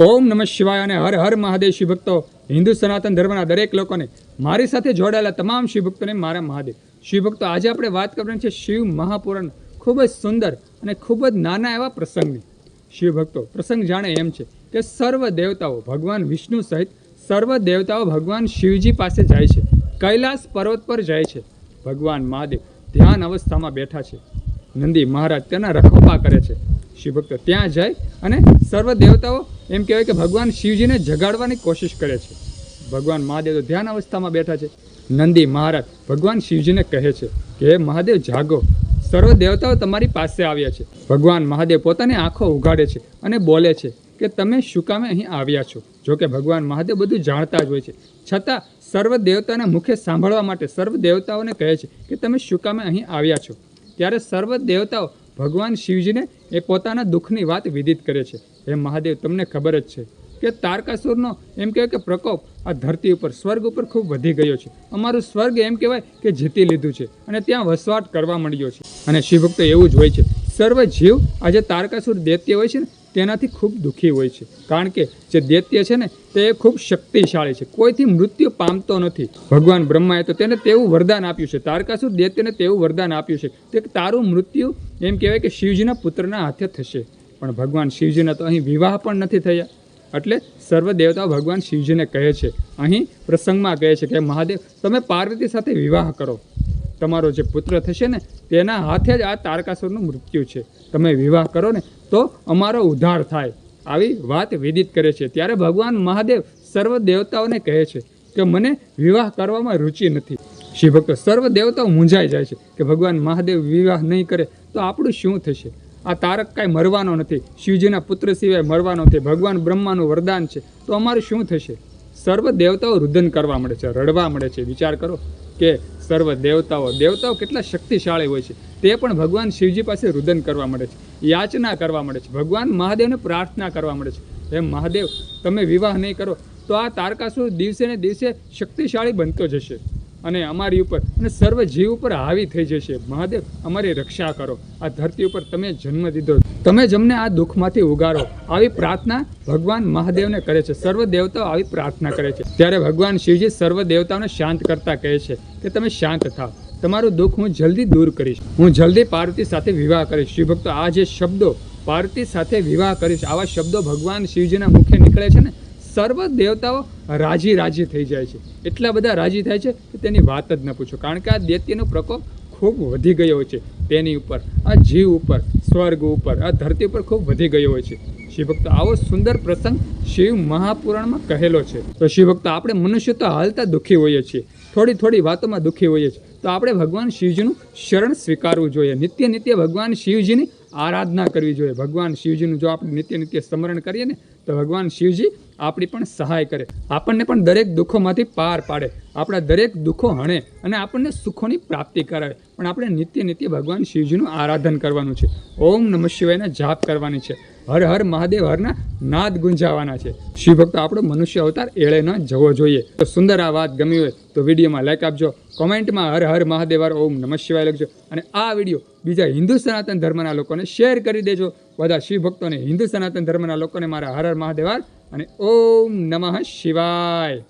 ઓમ નમઃ શિવાય અને હર હર મહાદેવ શિવ ભક્તો, હિન્દુ સનાતન ધર્મના દરેક લોકોને મારી સાથે જોડાયેલા તમામ શિવભક્તોને મારા મહાદેવ. શિવભક્તો આજે આપણે વાત કરવાની છે શિવ મહાપુરાણ. ખૂબ જ સુંદર અને ખૂબ જ નાના એવા પ્રસંગની. શિવભક્તો પ્રસંગ જાણે એમ છે કે સર્વ દેવતાઓ ભગવાન વિષ્ણુ સહિત સર્વ દેવતાઓ ભગવાન શિવજી પાસે જાય છે. કૈલાસ પર્વત પર જાય છે. ભગવાન મહાદેવ ધ્યાન અવસ્થામાં બેઠા છે. નંદી મહારાજ તેના રખોપા કરે છે. શિવભક્તો ત્યાં જાય અને સર્વ દેવતાઓ એમ કહેવાય કે ભગવાન શિવજીને જગાડવાની કોશિશ કરે છે. ભગવાન મહાદેવ તો ધ્યાન અવસ્થામાં બેઠા છે. નંદી મહારાજ ભગવાન શિવજીને કહે છે કે મહાદેવ, જાગો. સર્વ દેવતાઓ તમારી પાસે આવ્યા છે. ભગવાન મહાદેવ પોતાની આંખો ઉઘાડે છે અને બોલે છે કે, તમે શું કામે અહીં આવ્યા છો? જો કે ભગવાન મહાદેવ બધું જાણતા જ હોય છે. છતાં સર્વ દેવતાના મુખે સાંભળવા માટે સર્વ દેવતાઓને કહે છે કે, તમે શું કામે અહીં આવ્યા છો? ત્યારે સર્વ દેવતાઓ ભગવાન શિવજીને એ પોતાના દુઃખની વાત વિદિત કરે છે. હે મહાદેવ, તમને ખબર જ છે કે તારકાસુરનો એમ કહેવાય કે પ્રકોપ આ ધરતી ઉપર, સ્વર્ગ ઉપર ખૂબ વધી ગયો છે. અમારું સ્વર્ગ એમ કહેવાય કે જીતી લીધું છે અને ત્યાં વસવાટ કરવા માંડ્યો છે. અને શિવભક્તો એવું જ હોય છે. સર્વ જીવ આજે તારકાસુર દૈત્ય હોય છે ને તેનાથી ખૂબ દુઃખી હોય છે. કારણ કે જે દૈત્ય છે ને, તે ખૂબ શક્તિશાળી છે. કોઈથી મૃત્યુ પામતો નથી. ભગવાન બ્રહ્માએ તો તેને તેવું વરદાન આપ્યું છે. તારકાસુર દૈત્યને તેવું વરદાન આપ્યું છે કે તારું મૃત્યુ એમ કહેવાય કે શિવજીના પુત્રના હાથે થશે. પણ ભગવાન શિવજીના તો અહીં વિવાહ પણ નથી થયા. એટલે સર્વ દેવતાઓ ભગવાન શિવજીને કહે છે. અહીં પ્રસંગમાં કહે છે કે, મહાદેવ, તમે પાર્વતી સાથે વિવાહ કરો. તમારો જે પુત્ર થશે ને, તેના હાથે જ આ તારકાસુરનું મૃત્યુ છે. તમે વિવાહ કરો ને, તો અમારો ઉદ્ધાર થાય. આવી વાત વિદિત કરે છે. ત્યારે ભગવાન મહાદેવ સર્વ દેવતાઓને કહે છે કે મને વિવાહ કરવામાં રુચિ નથી. શિવભક્તો સર્વ દેવતાઓ મૂંઝાઈ જાય છે કે ભગવાન મહાદેવ વિવાહ નહીં કરે, તો આપણું શું થશે? આ તારક કાંઈ મરવાનો નથી. શિવજીના પુત્ર સિવાય મરવાનો નથી. ભગવાન બ્રહ્માનું વરદાન છે. તો અમારું શું થશે? સર્વ દેવતાઓ રુદન કરવા મળે છે, રડવા મળે છે. વિચાર કરો કે સર્વ દેવતાઓ દેવતાઓ કેટલા શક્તિશાળી હોય છે. તે પણ ભગવાન શિવજી પાસે રુદન કરવા મળે છે, યાચના કરવા મળે છે. ભગવાન મહાદેવને પ્રાર્થના કરવા મળે છે. હે મહાદેવ, તમે વિવાહ નહીં કરો. તો આ તારકાસુર દિવસે ને દિવસે શક્તિશાળી બનતો જશે. અને અમારી ઉપર અને સર્વ જીવ ઉપર હાવી થઈ જશે. મહાદેવ, અમારી રક્ષા કરો. આ ધરતી ઉપર તમે જન્મ દીધો. તમે જમને આ દુઃખમાંથી ઉગારો આવી પ્રાર્થના ભગવાન મહાદેવને કરે છે. સર્વ દેવતાઓ આવી પ્રાર્થના કરે છે. ત્યારે ભગવાન શિવજી સર્વ દેવતાઓને શાંત કરતા કહે છે કે તમે શાંત થાવ તમારું દુઃખ હું જલ્દી દૂર કરીશ. હું જલ્દી પાર્વતી સાથે વિવાહ કરીશ. શિવભક્તો આ જે શબ્દો પાર્વતી સાથે વિવાહ કરીશ, આવા શબ્દો ભગવાન શિવજીના મુખે નીકળે છે ને સર્વ દેવતાઓ રાજી રાજી થઈ જાય છે. એટલા બધા રાજી થાય છે કે તેની વાત જ ન પૂછો. કારણ કે આ દૈત્યનો પ્રકોપ ખૂબ વધી ગયો છે તેની ઉપર. આ જીવ ઉપર, સ્વર્ગ ઉપર, આ ધરતી ઉપર ખૂબ વધી ગયો હોય છે. શિવભક્તો, આવો સુંદર પ્રસંગ શિવ મહાપુરાણમાં કહેલો છે. તો શિવભક્ત, આપણે મનુષ્ય તો હાલતા દુઃખી હોઈએ છીએ. થોડી થોડી વાતોમાં દુઃખી હોઈએ છીએ. તો આપણે ભગવાન શિવજીનું શરણ સ્વીકારવું જોઈએ. નિત્ય નિત્ય ભગવાન શિવજીની આરાધના કરવી જોઈએ. ભગવાન શિવજીનું જો આપણે નિત્ય નિત્ય સ્મરણ કરીએ ને, તો ભગવાન શિવજી આપણી પણ સહાય કરે. આપણને પણ દરેક દુઃખોમાંથી પાર પાડે. આપણા દરેક દુઃખો હણે અને આપણને સુખોની પ્રાપ્તિ કરાવે. પણ આપણે નિત્ય નિત્ય ભગવાન શિવજીનું આરાધન કરવાનું છે. ઓમ નમઃ શિવાયના જાપ કરવાની છે. હર હર મહાદેવ હરના નાદ ગુંજાવાના છે. શિવ ભક્તો, આપણો મનુષ્ય અવતાર એળે ન જવો જોઈએ. તો સુંદર આ વાત ગમી હોય તો વિડીયોમાં લાઈક આપજો. કોમેન્ટમાં હર હર મહાદેવ હર ઓમ નમઃ શિવાય લખજો. અને આ વીડિયો બીજા હિન્દુ સનાતન ધર્મના લોકોને શેર કરી દેજો. બધા શિવ ભક્તોને હિન્દુ સનાતન ધર્મના લોકોને મારા હર હર મહાદેવ હર અને ઓમ નમઃ શિવાય.